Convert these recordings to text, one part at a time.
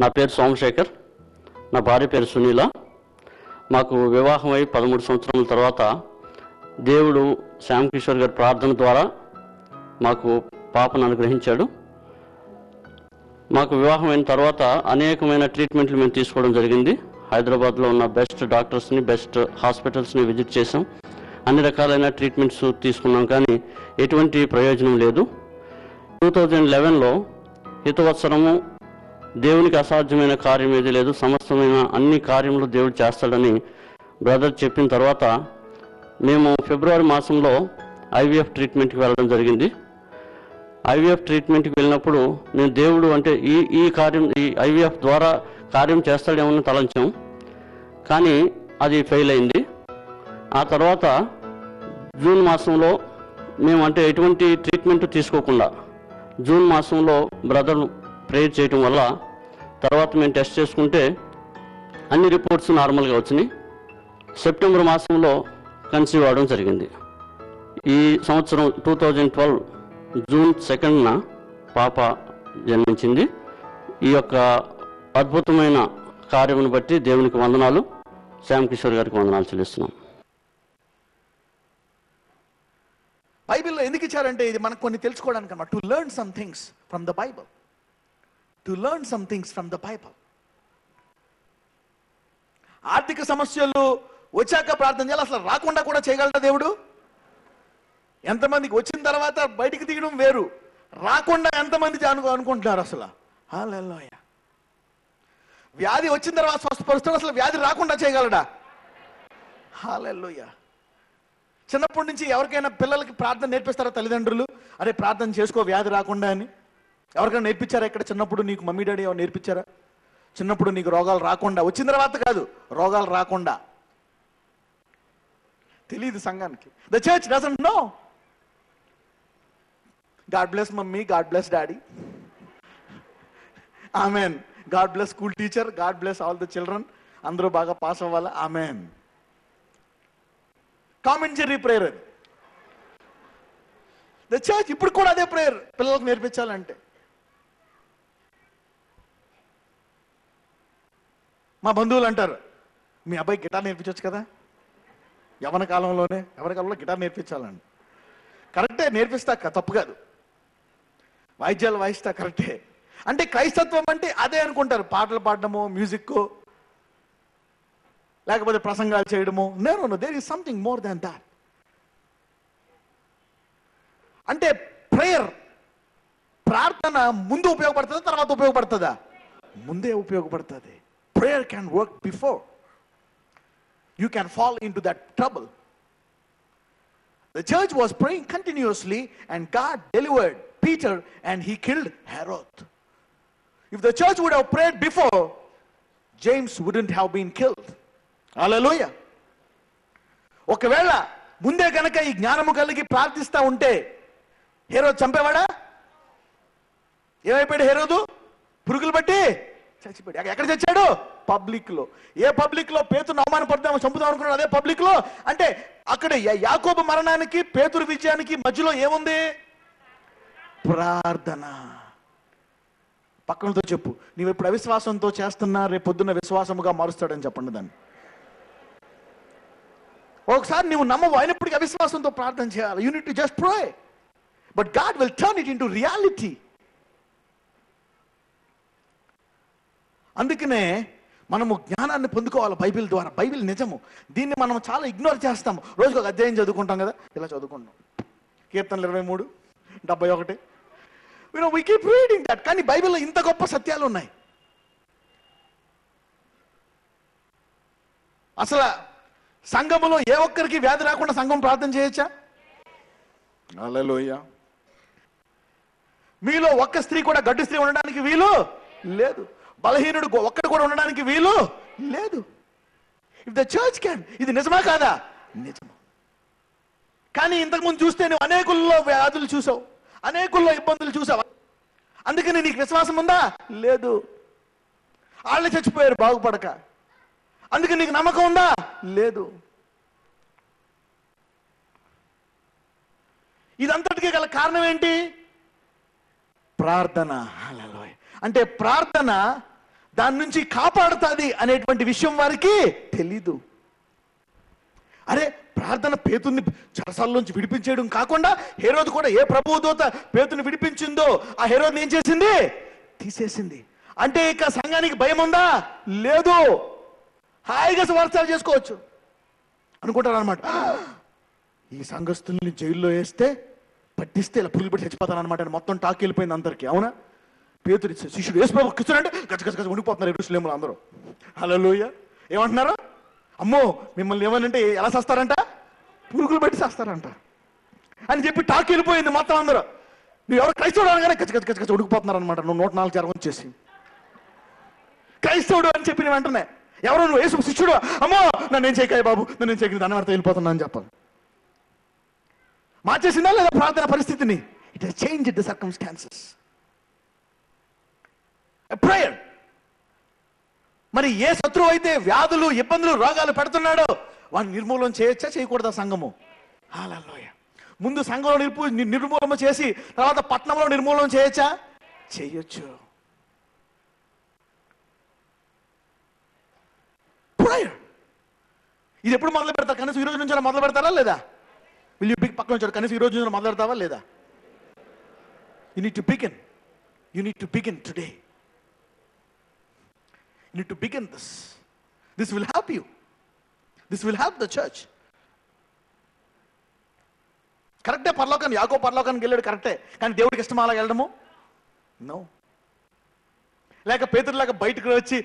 నా పేరు సోమశేఖర్. నా భార్య పేరు సునీల. మాకు వివాహం అయి పదమూడు సంవత్సరాల తర్వాత దేవుడు శ్యామ్ కిషోర్ గారి ప్రార్థన ద్వారా మాకు పాపను అనుగ్రహించాడు. మాకు వివాహం అయిన తర్వాత అనేకమైన ట్రీట్మెంట్లు మేము తీసుకోవడం జరిగింది. హైదరాబాద్లో ఉన్న బెస్ట్ డాక్టర్స్ని బెస్ట్ హాస్పిటల్స్ని విజిట్ చేసాం అన్ని రకాలైన ట్రీట్మెంట్స్ తీసుకున్నాం కానీ ఎటువంటి ప్రయోజనం లేదు. టూ థౌజండ్ లెవెన్లో హితవత్సరము దేవునికి అసాధ్యమైన కార్యం ఏది లేదు. సమస్తమైన అన్ని కార్యములు దేవుడు చేస్తాడని బ్రదర్ చెప్పిన తర్వాత మేము ఫిబ్రవరి మాసంలో ఐవీఎఫ్ ట్రీట్మెంట్కి వెళ్ళడం జరిగింది. ఐవీఎఫ్ ట్రీట్మెంట్కి వెళ్ళినప్పుడు మేము దేవుడు అంటే ఈ ఈ కార్యం ఈ ఐవీఎఫ్ ద్వారా కార్యం చేస్తాడేమని తలంచాం. కానీ అది ఫెయిల్ అయింది. ఆ తర్వాత జూన్ మాసంలో మేము అంటే ఎటువంటి ట్రీట్మెంట్ తీసుకోకుండా జూన్ మాసంలో బ్రదర్ ప్రేయర్ చేయటం వల్ల తర్వాత మేము టెస్ట్ చేసుకుంటే అన్ని రిపోర్ట్స్ నార్మల్గా వచ్చినాయి. సెప్టెంబర్ మాసంలో కన్సీవ్ అవడం జరిగింది. ఈ సంవత్సరం టూ థౌజండ్ ట్వెల్వ్ జూన్ సెకండ్న పాప జన్మించింది. ఈ యొక్క అద్భుతమైన కార్యమును బట్టి దేవునికి వందనాలు. శ్యామ్ కిషోర్ గారికి వందనాలు చెల్లిస్తున్నాం. బైబిల్లో ఎందుకు ఇచ్చారంటే ఇది మనకు కొన్ని తెలుసుకోవడానికి అన్నమాట to learn some things from the Bible to learn some things from the Bible ఆర్థిక సమస్యలు వచ్చాక ప్రార్థన చేయాలి. అసలు రాకుండా కూడా చేయగలరా దేవుడు? ఎంతమందికి వచ్చిన తర్వాత బయటికి తీయడం వేరు. రాకుండా ఎంతమంది అను అనుకుంటున్నారు అసలు? హల్లెలూయా. వ్యాధి వచ్చిన తర్వాత స్వస్థపరుస్తాడు. అసలు వ్యాధి రాకుండా చేయగలడా? హాలెల్లుయా. చిన్నప్పటి నుంచి ఎవరికైనా పిల్లలకి ప్రార్థన నేర్పిస్తారా తల్లిదండ్రులు? అరే ప్రార్థన చేసుకో వ్యాధి రాకుండా అని. ఎవరికైనా నేర్పించారా? ఇక్కడ చిన్నప్పుడు నీకు మమ్మీ డాడీ ఎవరు నేర్పించారా? చిన్నప్పుడు నీకు రోగాలు రాకుండా వచ్చిన తర్వాత కాదు రోగాలు రాకుండా. తెలియదు సంఘానికి. The church doesn't know God bless mummy God bless daddy. Amen God bless school teacher God bless all the children అందరూ బాగా పాస్ అవ్వాలి? ఆమెన్ కామెంటరీ ప్రేయర్ అది ద చర్చ్ ఇప్పుడు కూడా అదే ప్రేయర్ పిల్లలకు నేర్పించాలంటే. మా బంధువులు అంటారు. మీ అబ్బాయి గిటార్ నేర్పించవచ్చు కదా? యవన కాలంలోనే యవన కాలంలో గిటార్ నేర్పించాలండి. కరెక్టే నేర్పిస్తా క- తప్పు కాదు. వాయిద్యాలు వాయిస్తా కరెక్టే. అంటే క్రైస్తత్వం అంటే అదే అనుకుంటారు. పాటలు పాడడము మ్యూజిక్ లేకపోతే ప్రసంగాలు చేయడము. నేను there is something more than that అంటే ప్రేయర్ ప్రార్థన ముందు ఉపయోగపడుతుందా తర్వాత ఉపయోగపడుతుందా? ముందే ఉపయోగపడుతుంది. Prayer can work before you can fall into that trouble The church was praying continuously, and God delivered Peter and he killed Herod. If the church would have prayed before, James wouldn't have been killed. Hallelujah. ఒకవేళ ముందే కనుక ఈ జ్ఞానము కలిగి ప్రార్థిస్తా ఉంటే హేరోదు చంపేవాడా ఏమైపోయాడు హేరోదు పురుగులు బట్టి చచ్చిపోయాడు. ఎక్కడ చచ్చాడు? పబ్లిక్లో ఏ పబ్లిక్లో పేతురు అవమానపడతాము చంపుదాం అనుకున్నాడు. అదే పబ్లిక్లో అంటే అక్కడ యాకోబు మరణానికి పేతురు విజయానికి మధ్యలో ఏముంది? ప్రార్థన. పక్కనతో చెప్పు. నీవు ఇప్పుడు అవిశ్వాసంతో చేస్తున్నా రేపు పొద్దున్న విశ్వాసముగా మారుస్తాడని చెప్పండి దాన్ని. ఒకసారి నువ్వు నమ్మవు. అయినప్పటికీ అవిశ్వాసంతో ప్రార్థన చేయాలి. You need just pray but God will turn it into reality అందుకనే మనము జ్ఞానాన్ని పొందుకోవాలి బైబిల్ ద్వారా. బైబిల్ నిజము. దీన్ని మనం చాలా ఇగ్నోర్ చేస్తాము. రోజుకు ఒక అధ్యాయం చదువుకుంటాం కదా? ఇలా చదువుకుంటాం కీర్తనలు ఇరవై మూడు డెబ్బై ఒకటి. You know we keep reading that కానీ బైబిల్లో ఇంత గొప్ప సత్యాలు ఉన్నాయి. అసలు సంఘములో ఏ ఒక్కరికి వ్యాధి రాకుండా సంఘం ప్రార్థన చేయొచ్చా? అలలోయ మీలో ఒక్క స్త్రీ కూడా గడ్డి స్త్రీ ఉండడానికి వీలు లేదు. బలహీనుడు ఒక్కడు కూడా ఉండడానికి వీలు లేదు. ఇఫ్ ద చర్చ్ క్యాన్ ఇది నిజమా కాదా? నిజం కానీ ఇంతకుముందు చూస్తే నువ్వు అనేకుల్లో వ్యాధులు చూసావు అనేకుల్లో ఇబ్బందులు చూసావు. అందుకని నీకు విశ్వాసం ఉందా? లేదు. వాళ్ళే చచ్చిపోయారు బాగుపడక. అందుకని నీకు నమ్మకం ఉందా? లేదు. ఇదంతటికీ గల కారణం ఏంటి? ప్రార్థన. హల్లెలూయా. అంటే ప్రార్థన దాని నుంచి కాపాడుతుంది అనేటువంటి విషయం వారికి తెలీదు. అరే ప్రార్థన పేతుని నుంచి విడిపించేయడం కాకుండా హేరోదు కూడా ఏ ప్రభువు దూత పేతుని విడిపించిందో ఆ హేరోద్ని ఏం చేసింది? తీసేసింది. అంటే ఇక సంఘానికి భయం ఉందా? లేదు. హాయిగా వార్తలు చేసుకోవచ్చు. అనుకుంటారు అనమాట ఈ సంఘస్థుల్ని జైల్లో వేస్తే పట్టిస్తే ఇలా పురుగులు పెట్టి చచ్చిపోతాను అనమాట మొత్తం టాక్ వెళ్ళిపోయింది అందరికి అవునా? పేతుడి శిష్యుడు వేసు ప్రభు కూర్చున్నాంటే గజ గజ గచ్చ ఉండిపోతున్నారు ఎరుసలేములు అందరూ. హలోయ ఏమంటున్నారు? అమ్మో మిమ్మల్ని ఏమనంటే ఎలా చేస్తారంట? పురుగులు పెట్టి చేస్తారంట. అని చెప్పి టాక్ వెళ్ళిపోయింది మొత్తం అందరూ. నువ్వు ఎవరు క్రైస్తవుడు అనగానే గచ్చ గచ్చ గచ్చ ఉడికిపోతున్నారు అనమాట నువ్వు నూట నాలుగు జరం వచ్చేసి. క్రైస్తవుడు అని చెప్పిన వెంటనే ఎవరు నువ్వు? యేసు శిష్యుడు? అమ్మో నన్ను ఏం చేయకాయ బాబు? నన్ను ఏం చేయకని దాని వెళ్ళిపోతున్నా అని చెప్పాలి. మార్చేసిందా లేదా ప్రార్థన పరిస్థితిని? It change the circumstances prayer మరి ఏ శత్రువు అయితే వ్యాధులు ఇబ్బందులు రోగాలు పెడుతున్నాడో వాడిని నిర్మూలన చేయొచ్చా? చేయకూడదా సంఘము? హాలలోయ. ముందు సంఘంలో నిర్పు నిర్మూలన చేసి తర్వాత పట్టణంలో నిర్మూలన చేయొచ్చా? చేయొచ్చు. ప్రేయర్ ఇది ఎప్పుడు మొదలు పెడతారు? కనీసం ఈ రోజు నుంచి మొదలు పెడతారా లేదా? విల్ యూ బిగ్ పక్కన నుంచి కనీసం ఈ రోజు నుంచి మొదలు పెడతావా లేదా? You need to begin you need to begin today need to begin this. This will help you. This will help the church. కరెక్టే పరలోకాన్ని యాకో పరలోకానికి వెళ్ళాడు కరెక్టే కానీ దేవుడికి ఇష్టమా అలా వెళ్ళడము? నో లేక పేతురులాగా బయటకు వచ్చి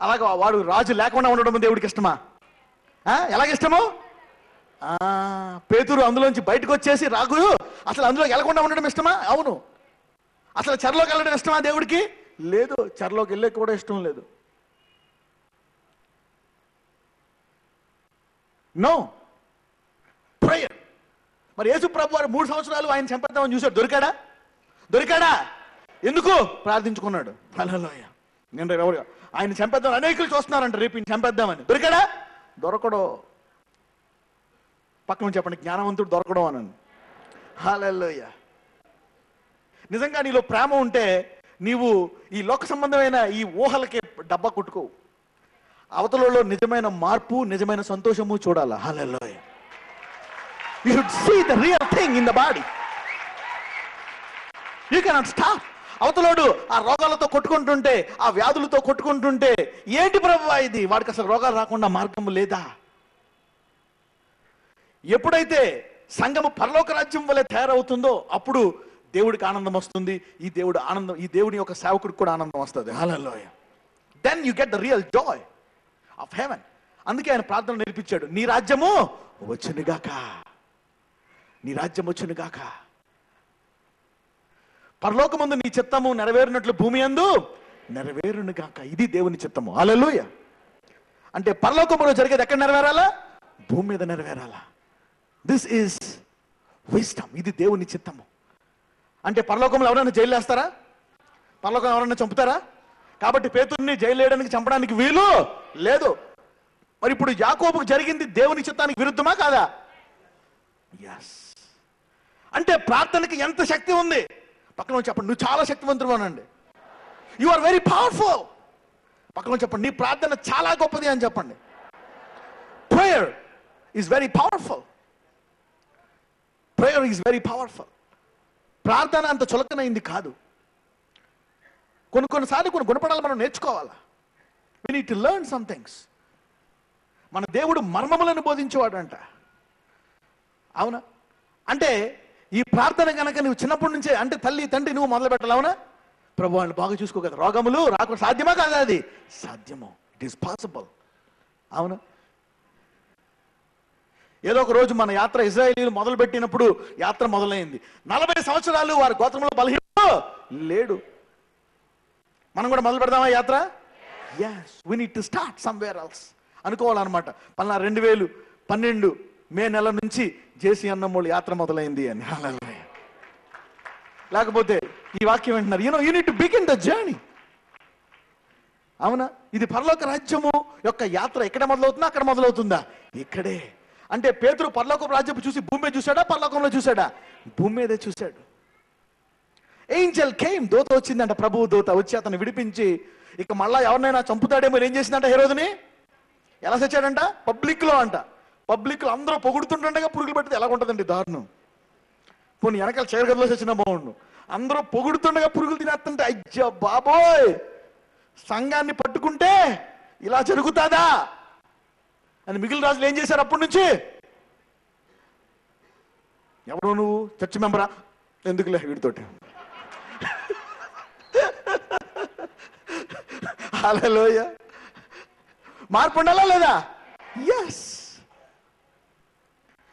అలాగ వాడు రాజు లేకుండా ఉండడము దేవుడికి ఇష్టమా? ఎలాగ ఇష్టము? పేతురు అందులోంచి బయటకు వచ్చేసి రాగు అసలు అందులో వెళ్ళకుండా ఉండడం ఇష్టమా? అవును. అసలు చెరలోకి వెళ్ళడం ఇష్టమా దేవుడికి? లేదు. చెరలోకి వెళ్ళే కూడా ఇష్టం లేదు. నో ప్రేయర్ మరి యేసు ప్రభు వారు మూడు సంవత్సరాలు ఆయన చంపేద్దామని చూశాడు. దొరికాడా? దొరికాడా? ఎందుకు? ప్రార్థించుకున్నాడు. అలలోయ నేను రేపు ఎవరు ఆయన చంపేద్దాం అనేకులు చూస్తున్నారంట రేపు ఈయన చంపేద్దామని. దొరికాడా? దొరకడు. పక్కన చెప్పండి. జ్ఞానవంతుడు దొరకడం అనండి హాలెల్లోయ. నిజంగా నీలో ప్రేమ ఉంటే నీవు ఈ లోక సంబంధమైన ఈ ఊహలకే డబ్బా కొట్టుకోవు. అవతలలో నిజమైన మార్పు నిజమైన సంతోషము చూడాలి? Hallelujah you should see the real thing in the body you cannot stop అవతలోడు ఆ రోగాలతో కొట్టుకుంటుంటే ఆ వ్యాధులతో కొట్టుకుంటుంటే ఏంటి ప్రభు ఇది? వాడికి అసలు రోగాలు రాకుండా మార్గం లేదా? ఎప్పుడైతే సంఘము పరలోక రాజ్యం వల్ల తయారవుతుందో అప్పుడు దేవుడికి ఆనందం వస్తుంది. ఈ దేవుడు ఆనందం ఈ దేవుడి యొక్క సేవకుడికి కూడా ఆనందం వస్తుంది. Hallelujah then you get the real joy of heaven అందుకే ఆయన ప్రార్థన నేర్పించాడు నీ రాజ్యము వచ్చునుగాక. నీ రాజ్యం వచ్చునుగాక. పరలోకమందు నీ చిత్తము నెరవేరినట్లు భూమి అందు నెరవేరునుగాక. ఇది దేవుని చిత్తము. హల్లెలూయ అంటే పరలోకములో జరిగేది ఎక్కడ నెరవేరాలా? భూమి మీద నెరవేరాలా? దిస్ ఈస్ విస్టమ్ ఇది దేవుని చిత్తము. అంటే పరలోకంలో ఎవరైనా జైలు వేస్తారా పరలోకం ఎవరైనా చంపుతారా? కాబట్టి పేతుర్ని జైలు వేయడానికి చంపడానికి వీలు లేదు. మరి ఇప్పుడు యాకోబుకు జరిగింది దేవుని చిత్తానికి విరుద్ధమా కాదా? ఎస్ అంటే ప్రార్థనకి ఎంత శక్తి ఉంది? పక్కన చెప్పండి నువ్వు చాలా శక్తివంతుడు అనండి. యు ఆర్ వెరీ పవర్ఫుల్ పక్కన చెప్పండి నీ ప్రార్థన చాలా గొప్పది అని చెప్పండి. Prayer is very powerful prayer is very powerful ప్రార్థన అంత చులకనైంది కాదు. కొన్ని కొన్నిసార్లు కొన్ని గుణపడాలు మనం నేర్చుకోవాలా? We need learn some things మన దేవుడు మర్మములను బోధించేవాడంట. అవునా? అంటే ఈ ప్రార్థన కనుక నువ్వు చిన్నప్పటి నుంచే అంటే తల్లి తండ్రి నువ్వు మొదలు పెట్టాలి అవునా? ప్రభు వాళ్ళు బాగా చూసుకో కదా. రోగములు రాకు సాధ్యమా కాదా అది? సాధ్యము. ఇట్ ఈస్ పాసిబుల్ అవును? ఏదో ఒక రోజు మన యాత్ర ఇజ్రాయేలీలు మొదలు పెట్టినప్పుడు యాత్ర మొదలైంది. నలభై సంవత్సరాలు వారి గోత్రంలో బలహీన లేడు. మనం కూడా మొదలు పెడదామా యాత్ర? Yes we need to start somewhere else అనుకోవాలన్నమాట. పలానా రెండు వేలు పన్నెండు మే నెల నుంచి జేసీ అన్నమ్మోళ్ళు యాత్ర మొదలైంది అని. లేకపోతే ఈ వాక్యం వింటున్నారు. You know you to begin the journey అవునా? ఇది పరలోక రాజ్యము యొక్క యాత్ర ఎక్కడ మొదలవుతుందా అక్కడ మొదలవుతుందా? ఇక్కడే. అంటే పేతురు పరలోక రాజ్యపు చూసి భూమి మీద చూశాడా? పరలోకంలో చూశాడా? భూమి మీదే చూశాడు. ఏంజల్ కేమ్ దోత వచ్చిందంట ప్రభువు దోత వచ్చి అతను విడిపించి ఇక మళ్ళా ఎవరినైనా చంపుతాడేమో ఏం చేసిందంట హీరోజుని ఎలా చచ్చాడంట? పబ్లిక్లో అంట. పబ్లిక్లో అందరూ పొగుడుతుండగా పురుగులు పెట్టితే ఎలా ఉంటుందండి దారుణం? పోనీ వెనకాల చీరగదిలో చచ్చిన బాగుండు అందరూ పొగుడుతుండగా పురుగులు తినేస్తుంటే అయ్యో బాబోయ్! సంఘాన్ని పట్టుకుంటే ఇలా జరుగుతాదా? అని మిగిలిన రాజులు ఏం చేశారు అప్పటి నుంచి? ఎవరు నువ్వు? చర్చ్ మెంబరా? ఎందుకులే వీడితోటి? హలోయ మార్పు ఉండాలా లేదా? Yes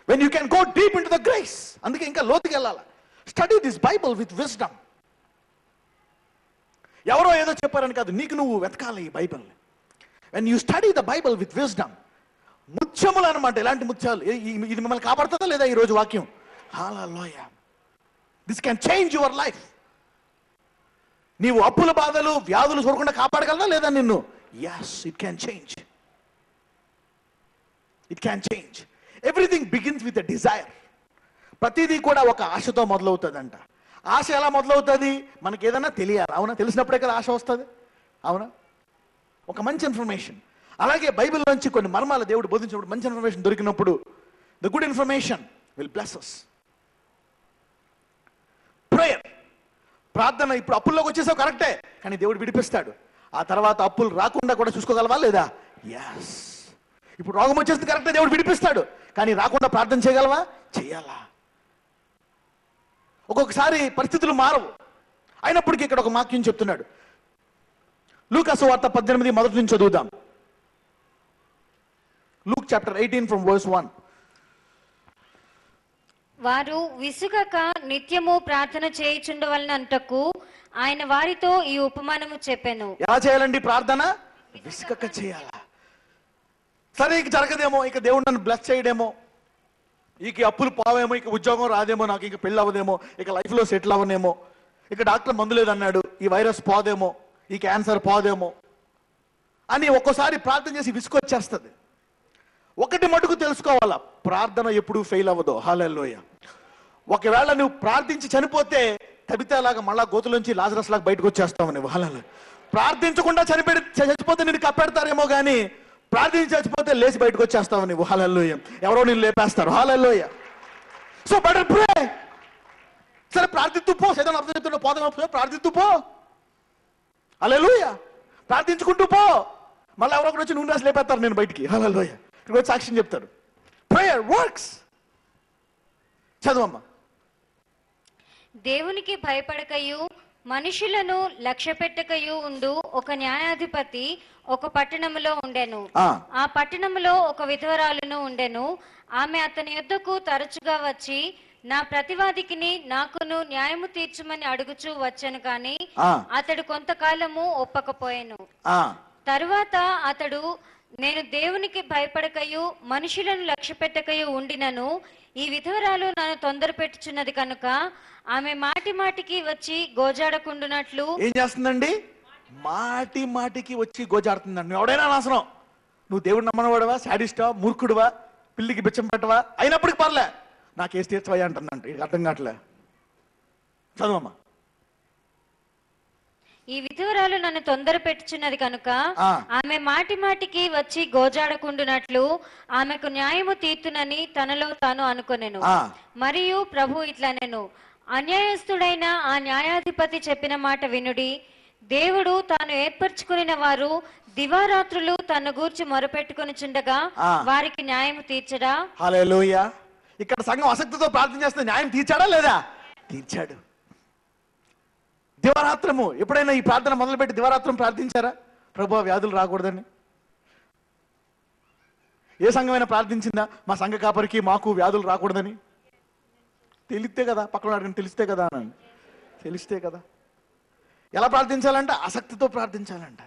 when you can go deep into the grace అందుకే ఇంకా లోతుకి వెళ్ళాలి? Study this Bible with wisdom ఎవరో ఏదో చెప్పారని కాదు నీకు నువ్వు వెతకాలి ఈ బైబిల్ని when you study the Bible with wisdom ముత్యములు అనమాట ఎలాంటి ముత్యాలు? ఇది మిమ్మల్ని కాపాడుతుందా లేదా ఈరోజు వాక్యం? Hallelujah this can change your life నీవు అప్పుల బాధలు వ్యాధులు చూడకుండా కాపాడగలనా లేదా నిన్ను? Yes it can change it can change everything begins with a desire ప్రతిదీ కూడా ఒక ఆశతో మొదలవుతుందంట. ఆశ ఎలా మొదలవుతుంది? మనకి ఏదైనా తెలియాలి. అవునా? తెలిసినప్పుడే కదా ఆశ వస్తుంది. అవునా? ఒక మంచి ఇన్ఫర్మేషన్ అలాగే బైబిల్ నుంచి కొన్ని మర్మాల దేవుడు బోధించినప్పుడు మంచి ఇన్ఫర్మేషన్ దొరికినప్పుడు the good information will bless us ప్రార్థన ఇప్పుడు అప్పుల్లోకి వచ్చేసావు కరెక్టే. కానీ దేవుడు విడిపిస్తాడు. ఆ తర్వాత అప్పులు రాకుండా కూడా చూసుకోగలవా లేదా? ఎస్ ఇప్పుడు రోగం వచ్చేసింది కరెక్టే దేవుడు విడిపిస్తాడు. కానీ రాకుండా ప్రార్థన చేయగలవా? చేయాలా. ఒక్కొక్కసారి పరిస్థితులు మారవు. అయినప్పటికీ ఇక్కడ ఒక వాక్యం చెప్తున్నాడు. లూకాసు వార్త పద్దెనిమిది మొదటి నుంచి చదువుదాం. Luke chapter eighteen from verse one వారు విసుగక నిత్యము ప్రార్థన చేయుచుండవలనంటకు ఆయన వారితో ఈ ఉపమానము చెప్పాను. ఎలా చేయాలండి ప్రార్థన? విసుగక చేయాలా? సరే ఇక జరగదేమో ఇక దేవుడు నన్ను బ్లెస్ చేయడేమో. ఇక అప్పులు పోవేమో ఇక ఉద్యోగం రాదేమో నాకు ఇక పెళ్ళి అవ్వదేమో ఇక లైఫ్లో సెటిల్ అవ్వనేమో. ఇక డాక్టర్ మందు లేదన్నాడు ఈ వైరస్ పోదేమో ఈ క్యాన్సర్ పోదేమో అని ఒక్కోసారి ప్రార్థన చేసి విసుకొచ్చేస్తుంది ఒకటి మటుకు తెలుసుకోవాలా? ప్రార్థన ఎప్పుడు ఫెయిల్ అవ్వదు. హాలెల్లోయ ఒకవేళ నువ్వు ప్రార్థించి చనిపోతే కవితలాగా మళ్ళా గోతులోంచి లాజరస్ లాగా బయటకు వచ్చేస్తావు నువ్వు. హాలలో ప్రార్థించకుండా చనిపెడి చచ్చిపోతే నేను కప్పెడతారేమో కానీ ప్రార్థించి చచ్చిపోతే లేచి బయటకు వచ్చేస్తావు నువ్వు. హాలెల్లోయ ఎవరో నేను లేపేస్తారు. హాలెల్లోయ సో బెటర్ ప్రే సరే ప్రార్థిస్తూ పో. సైతం అర్థం చెప్తున్నా పోదాం ప్రార్థిస్తూ పో. అలెలుయ ప్రార్థించుకుంటూ పో. మళ్ళీ ఎవరొకరు వచ్చి నూనె రాసి లేపేస్తారు నేను బయటికి. హలోయ ఇక్కడ వచ్చి సాక్ష్యం చెప్తాడు ప్రేయర్ వర్క్స్ చదువమ్మా. దేవునికి భయపడకయు మనుషులను లక్ష్య పెట్టకయు ఉండు ఒక న్యాయాధిపతి ఒక పట్టణములో ఉండెను. ఆ. పట్టణములో ఒక విధవరాలును ఉండెను. ఆమె అతని యొద్దకు తరచుగా వచ్చి నా ప్రతివాదికిని నాకును న్యాయము తీర్చమని అడుగుచూ వచ్చాను కాని. అతడు కొంతకాలము ఒప్పకపోయాను. తరువాత అతడు నేను దేవునికి భయపడకయు మనుషులను లక్ష్యపెట్టకయు ఉండినను ఈ విధవరాలు నన్ను తొందర పెట్టుచున్నది కనుక ఆమె మాటి మాటికి వచ్చి గోజాడకుండునట్లు. ఏం చేస్తుందండి? మాటి మాటికి వచ్చి గోజాడుతుందండి. నువ్వు ఎవడైనా నాశనం. నువ్వు దేవుడు నమ్మనవాడవా? శాడిస్టా మూర్ఖుడువా? పిల్లికి బిచ్చం పెట్టవా? అయినప్పటికి పర్లే. నాకేసి తీర్చవయ్యా అంటుందంట. అర్థం కావట్లే. చదువమ్మా. ఈ విధవరాలు నన్ను తొందర పెట్టుచున్నది కనుక. ఆమె మాటి మాటికి వచ్చి గోజాడకుండునట్లు ఆమెకు న్యాయము తీర్తునని తనలో తాను అనుకొనెను. మరియు ప్రభు ఇట్లా నేను అన్యాయస్తుడైన ఆ న్యాయాధిపతి చెప్పిన మాట వినుడి దేవుడు తాను ఏర్పరచుకునిన వారు దివారాత్రులు తన గూర్చి మొరపెట్టుకొనిచుండగా ఆ. వారికి న్యాయము తీర్చడా? ఇక్కడ సంఘం ఆసక్తితో ప్రార్థన చేస్తే న్యాయం తీర్చాడా లేదా? తీర్చాడు. దివారాత్రము. ఎప్పుడైనా ఈ ప్రార్థన మొదలుపెట్టి దివారాత్రం ప్రార్థించారా? ప్రభు వ్యాధులు రాకూడదని. ఏ సంఘమైనా ప్రార్థించిందా? మా సంఘ కాపరికి మాకు వ్యాధులు రాకూడదని. తెలిస్తే కదా పక్కన అడగని తెలిస్తే కదా అని. తెలిస్తే కదా. ఎలా ప్రార్థించాలంటే? ఆసక్తితో ప్రార్థించాలంట.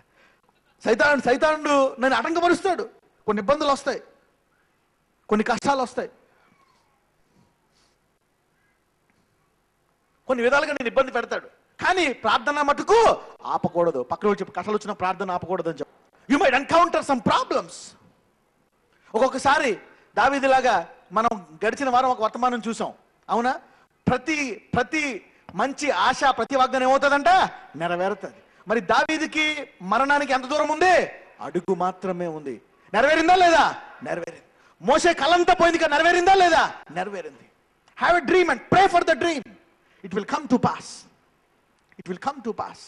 సైతాను సైతానుడు నన్ను ఆటంకపరుస్తాడు. కొన్ని ఇబ్బందులు వస్తాయి. కొన్ని కష్టాలు వస్తాయి. కొన్ని విధాలుగా నేను ఇబ్బంది పెడతాడు. కానీ ప్రార్థన మటుకు ఆపకూడదు. పక్కన వచ్చి కష్టాలు వచ్చిన ప్రార్థన ఆపకూడదు అని చెప్పు. You might encounter some problems ఒక్కొక్కసారి దావీదిలాగా మనం గడిచిన వారం ఒక వర్తమానం చూసాం. అవునా? ప్రతి ప్రతి మంచి ఆశ ప్రతి వాగ్దానం ఏమవుతుందంట? నెరవేరుతుంది. మరి దావీదికి మరణానికి ఎంత దూరం ఉంది? అడుగు మాత్రమే ఉంది. నెరవేరిందా లేదా? నెరవేరింది. మోసే కలంతా పోయింది నెరవేరిందా లేదా? నెరవేరింది. Have a dream and pray for the dream it will come to pass it will come to pass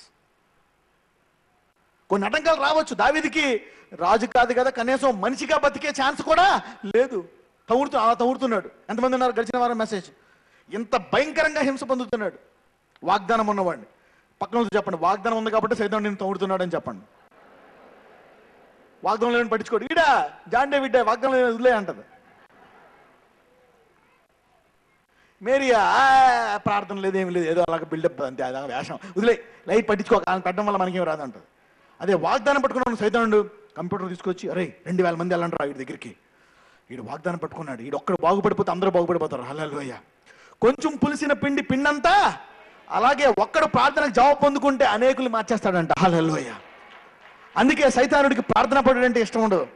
కొన్ని ఆటంకాలు రావచ్చు. దావిదికి రాజు కాదు కదా కనీసం మనిషిగా బతికే ఛాన్స్ కూడా లేదు. తవుడుతూ అలా తవుడుతున్నాడు. ఎంతమంది ఉన్నారు? గడిచిన వారం మెసేజ్ ఇంత భయంకరంగా హింస పొందుతున్నాడు. వాగ్దానం ఉన్నవాడిని. పక్కన చెప్పండి వాగ్దానం ఉంది కాబట్టి సైతం నేను తవుడుతున్నాడు అని చెప్పండి. వాగ్దానం లేని పట్టించుకోడు. ఈడా జాండే బిడ్డ వాగ్దానం వదిలే అంటది. మేరియా ఆ, ప్రార్థన లేదు ఏమి లేదు ఏదో అలాగ బిల్డప్ అంతే అదే వేషం. వదిలే లైట్ పట్టించుకోక ఆయన పెట్టడం వల్ల మనకేం రాదు అంటది అదే వాగ్దానం పట్టుకున్నాడు సైతానుడు కంప్యూటర్ తీసుకొచ్చి అరే రెండు వేల మంది వెళ్ళంటారా వీడి దగ్గరికి. వీడు వాగ్దానం పట్టుకున్నాడు. వీడు ఒక్కడు బాగుపడిపోతే అందరూ బాగుపడిపోతారు. హల్లెలూయా. కొంచెం పులిసిన పిండి పిండంతా అలాగే ఒక్కడు ప్రార్థనకు జవాబు పొందుకుంటే అనేకులు మార్చేస్తాడంట. హల్లెలూయా. అందుకే సైతానుడికి ప్రార్థన పడుడంటే ఇష్టం ఉండదు.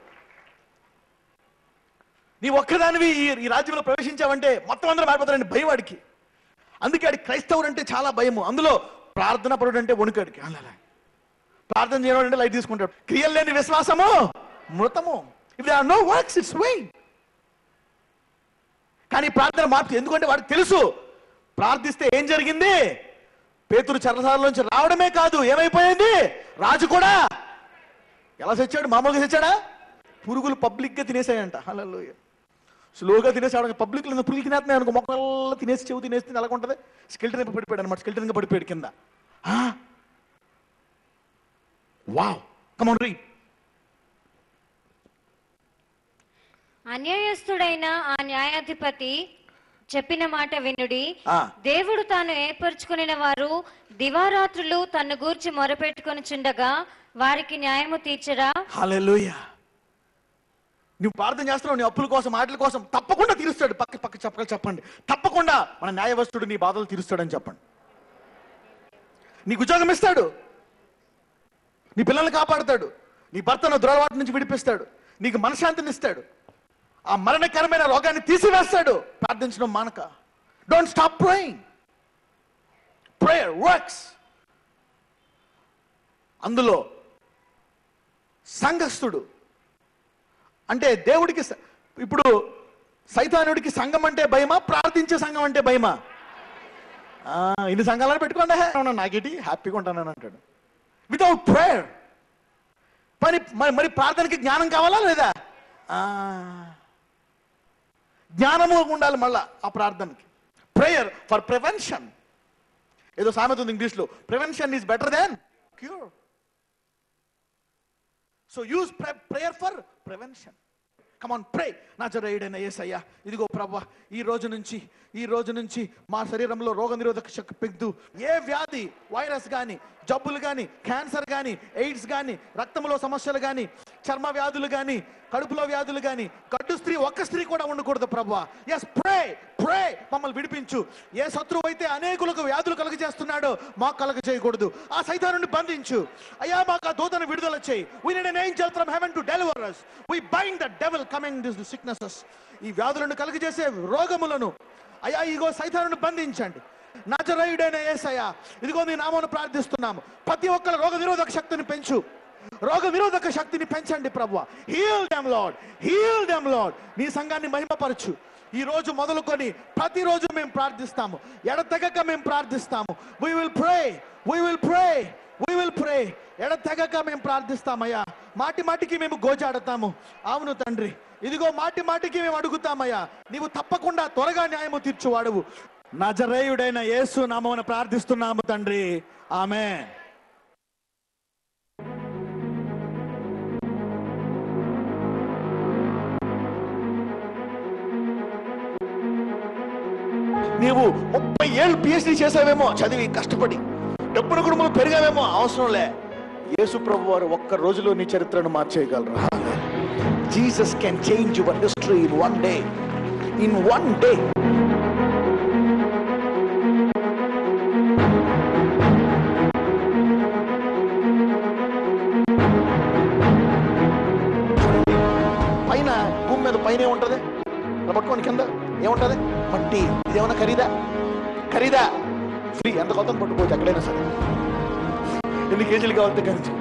నీ ఒక్కదానివి ఈ రాజ్యంలో ప్రవేశించావంటే మొత్తం అందరూ మారిపోతారండి భయం వాడికి. అందుకే ఆడి క్రైస్తవుడు అంటే చాలా భయము. అందులో ప్రార్థన పరుడు అంటే వణుకాడికి. అలా ప్రార్థన చేయడం అంటే లైట్ తీసుకుంటాడు. క్రియలు లేని విశ్వాసము మృతము. If they are no works it's why కానీ ప్రార్థన మార్పు ఎందుకంటే వాడికి తెలుసు. ప్రార్థిస్తే ఏం జరిగింది? పేతురు చర్రసాలలోంచి రావడమే కాదు. ఏమైపోయింది? రాజు కూడా ఎలా చచ్చాడు? మామూలుగా చచ్చాడా? పురుగులు పబ్లిక్గా తినేసాయంట హల్లెలూయా స్లోగా తినేసాడు పబ్లిక్లో పురుగులు తినేస్తున్నాయి అనుకో మొక్కల్లో తినేసి చెవు తినేస్తే ఎలా ఉంటుంది స్కెల్టన్ పడిపోయాడు అనమాట స్కెల్టన్గా పడిపోయాడు కింద. వావ్. కమాన్ రీ అన్యాయస్తుడైన ఆ న్యాయాధిపతి చెప్పిన మాట వినుడి. దేవుడు తాను ఏర్పరచుకునిన వారు దివారాత్రులు తన్ను గూర్చి మొరపెట్టుకొని చుండగా వారికి న్యాయము తీర్చరా? హల్లెలూయా నువ్వు ప్రార్థన చేస్తున్నావు నీ అప్పుల కోసం ఆటల కోసం తప్పకుండా తీరుస్తాడు. పక్క పక్క చెప్పగలు చెప్పండి. తప్పకుండా మన న్యాయవస్తుడు నీ బాధలు తీరుస్తాడని చెప్పండి. నీకు ఉద్యోగం ఇస్తాడు. నీ పిల్లల్ని కాపాడుతాడు. నీ భర్తను దురలవాటు నుంచి విడిపిస్తాడు. నీకు మనశ్శాంతిని ఇస్తాడు. ఆ మరణకరమైన రోగాన్ని తీసివేస్తాడు. ప్రార్థించడం మానక. Don't stop praying prayer works అందులో సంఘస్థుడు అంటే దేవుడికి ఇప్పుడు సైతానుడికి సంఘం అంటే భయమా? ప్రార్థించే సంఘం అంటే భయమా? ఇన్ని సంఘాలను పెట్టుకోండి. నాకేటి హ్యాపీగా ఉంటానని అంటాడు. వితౌట్ ప్రేయర్ మరి మరి- మరి ప్రార్థనకి జ్ఞానం కావాలా లేదా? జ్ఞానము ఉండాలి మళ్ళా ఆ ప్రార్థనకి. ప్రేయర్ ఫర్ ప్రివెన్షన్ ఏదో సామెత ఉంది ఇంగ్లీష్లో. Prevention is better than cure so use prayer for prevention come on pray నా జరైడైన ఏసయ్యా ఇదిగో ప్రభా ఈ రోజు నుంచి ఈ రోజు నుంచి మా శరీరంలో రోగ నిరోధక శక్తి పెద్దు ఏ వ్యాధి వైరస్ కానీ జబ్బులు కానీ క్యాన్సర్ కానీ ఎయిడ్స్ కానీ రక్తంలో సమస్యలు కానీ చర్మ వ్యాధులు కానీ కడుపులో వ్యాధులు కానీ కట్టు స్త్రీ ఒక్క స్త్రీ కూడా ఉండకూడదు ప్రభు ఎస్ ప్రే ప్రే మమ్మల్ని విడిపించు. ఏ శత్రువు అయితే అనేకులకు వ్యాధులు కలుగ చేస్తున్నాడో మాకు కలుగ చేయకూడదు ఆ సైతాన్ని బంధించు. అయ్యా మాకు ఆ దూతను విడుదల చేయి. We need an angel from heaven to deliver us. We bind the devil coming this ఈ వ్యాధులను కలుగజేసే రోగములను. అయ్యా ఇగో సైతాను బంధించండి. నజరయుడైన ఏసయ్యా ఇదిగో నీ నామను ప్రార్థిస్తున్నాము. ప్రతి ఒక్కరు రోగ నిరోధక శక్తిని పెంచు. రోగ నిరోధక శక్తిని పెంచండి ప్రభు heal them Lord heal them Lord నీ సంఘాన్ని మహిమపరచు. ఈ రోజు మొదలుకొని ప్రతిరోజు మేము ప్రార్థిస్తాము. ఎడతెగక మేము ప్రార్థిస్తాము. We will pray we will pray we will pray ఎడతెగక మేము ప్రార్థిస్తామయ్యా. మాటి మాటికి మేము గోజాడతాము. అవును తండ్రి. ఇదిగో మాటి మాటికి మేము అడుగుతామయ్యా. నీవు తప్పకుండా త్వరగా న్యాయము తీర్చువాడువు. నజరేయుడైన యేసు నామమున ప్రార్థిస్తున్నాము తండ్రి. ఆమె నీవు ముప్పై ఏళ్ళు పిహెచ్డి చేసావేమో చదివి కష్టపడి డబ్బును కుటుంబం పెరిగావేమో అవసరం లే. యేసు ప్రభు వారు ఒక్క రోజులో నీ చరిత్రను మార్చేయగలరు? Jesus can change your history in one day in one day పైన భూమి మీద పైన ఉంటుంది. ఇలా పట్టుకోండి కింద. ఏముంటది? మట్టి ఇదేమన్నా ఖరీదా? ఖరీదా? ఫ్రీ ఎంత కొత్త పట్టుకోవచ్చు ఎక్కడైనా సరే. ఎన్ని కేజీలు కావాలంటే ఖనిజం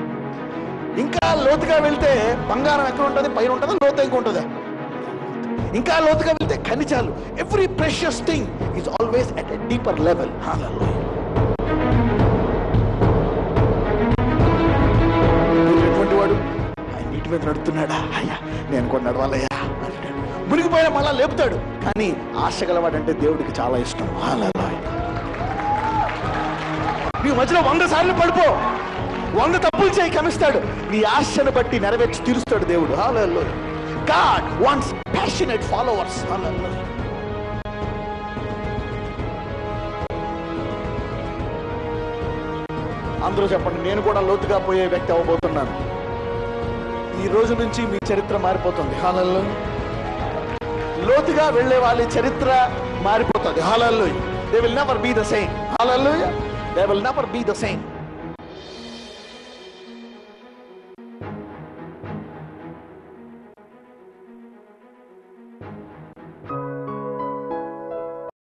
ఇంకా లోతుగా వెళ్తే బంగారం ఎక్కడ ఉంటుంది పైన ఉంటుందా? లోతు ఇంకా ఉంటుందా? ఇంకా లోతుగా వెళ్తే ఖనిజాలు every precious thing is always at a deeper level ఎటువంటి వాడు? ఆయన నీటి మీద నడుతున్నాడా అయ్యా నేను కూడా నడవాలయ్యా. మునిగిపోయిన మళ్ళా లేపుతాడు. కానీ ఆశ గలవాడంటే దేవుడికి చాలా ఇష్టం. నీ మధ్యలో వంద సార్లు పడిపో. వంద తప్పులు చేయి కమిస్తాడు నీ ఆశను బట్టి నెరవేర్చి తీరుస్తాడు దేవుడు. Hallelujah God wants passionate followers hallelujah అందరూ చెప్పండి నేను కూడా లోతుగా పోయే వ్యక్తి అవ్వబోతున్నాను. ఈ రోజు నుంచి మీ చరిత్ర మారిపోతుంది. హాలల్లో లోతుగా వెళ్ళే వాళ్ళ చరిత్ర మారిపోతుంది. Hallelujah they will never be the same hallelujah they will never be the same